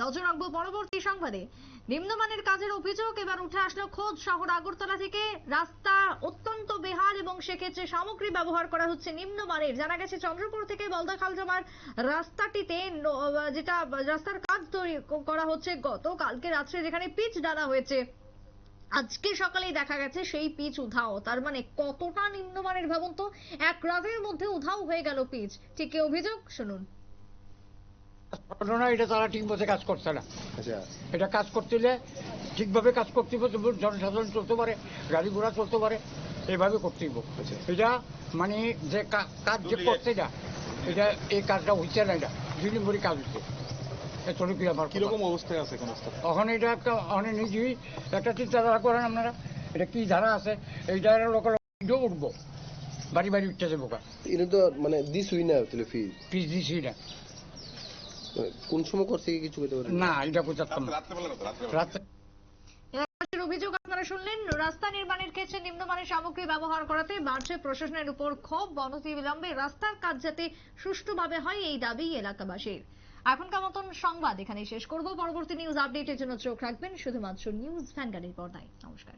নজর রাখব পরবর্তী সংবাদে। নিম্নমানের কাজের অভিযোগ এবার উঠে আসলো খোদ শহর আগরতলা থেকে। রাস্তা অত্যন্ত বেহাল এবং সেক্ষেত্রে সামগ্রী ব্যবহার করা হচ্ছে নিম্নমানের। জানা গেছে, চন্দ্রপুর থেকে বলদাখাল যাওয়ার রাস্তাটিতে যেটা রাস্তার কাজ তৈরি করা হচ্ছে গত কালকে রাত্রে যেখানে পিচ ডালা হয়েছে। আজকে সকালেই দেখা গেছে সেই পিচ উধাও। তার মানে কতটা নিম্নমানের ভাবুন তো, এক রাতের মধ্যে উধাও হয়ে গেল পিচ। ঠিক অভিযোগ? শুনুন। ঘটনা এটা তারা ঠিক মতো কাজ করছে না। আচ্ছা। এটা কাজ করতে হলে ঠিকভাবে কাজ করতে হবে জনসাধারণ চলতে পারে গাড়ি ঘোড়া চলতে পারে এইভাবে করতে হবে। আচ্ছা। এটা মানে যে কাজ যে করছে না এটা এই কাজটা হইছে না এটা দুই নম্বরই কাজ হচ্ছে এতটুকু আমার। কীরকম অবস্থায় আছে এখন তখন এটা একটা অনেক নিজেই একটা চিন্তাধারা করেন আপনারা এটা কি ধারা আছে? এইটা লোকের উঠবো। বাড়ি বাড়ি উঠতে যাব এটা তো মানে দিস হই না তাহলে ফি পিস না। কোন সময় করছে কিছু করতে পারেন? না এটা বোঝাতাম না রাত্রে অভিযোগ আপনারা শুনলেন রাস্তা নির্মাণের ক্ষেত্রে নিম্নমানের সামগ্রী ব্যবহার করাতে বাড়ছে প্রশাসনের উপর ক্ষোভ বনতি বিলম্বে রাস্তার কাজ যাতে সুষ্ঠুভাবে হয় এই দাবি এলাকাবাসীর। এখনকার মতন সংবাদ এখানে শেষ করব। পরবর্তী নিউজ আপডেটের জন্য চোখ রাখবেন শুধুমাত্র নিউজ ভ্যানগাড়ির পর্দায়। নমস্কার।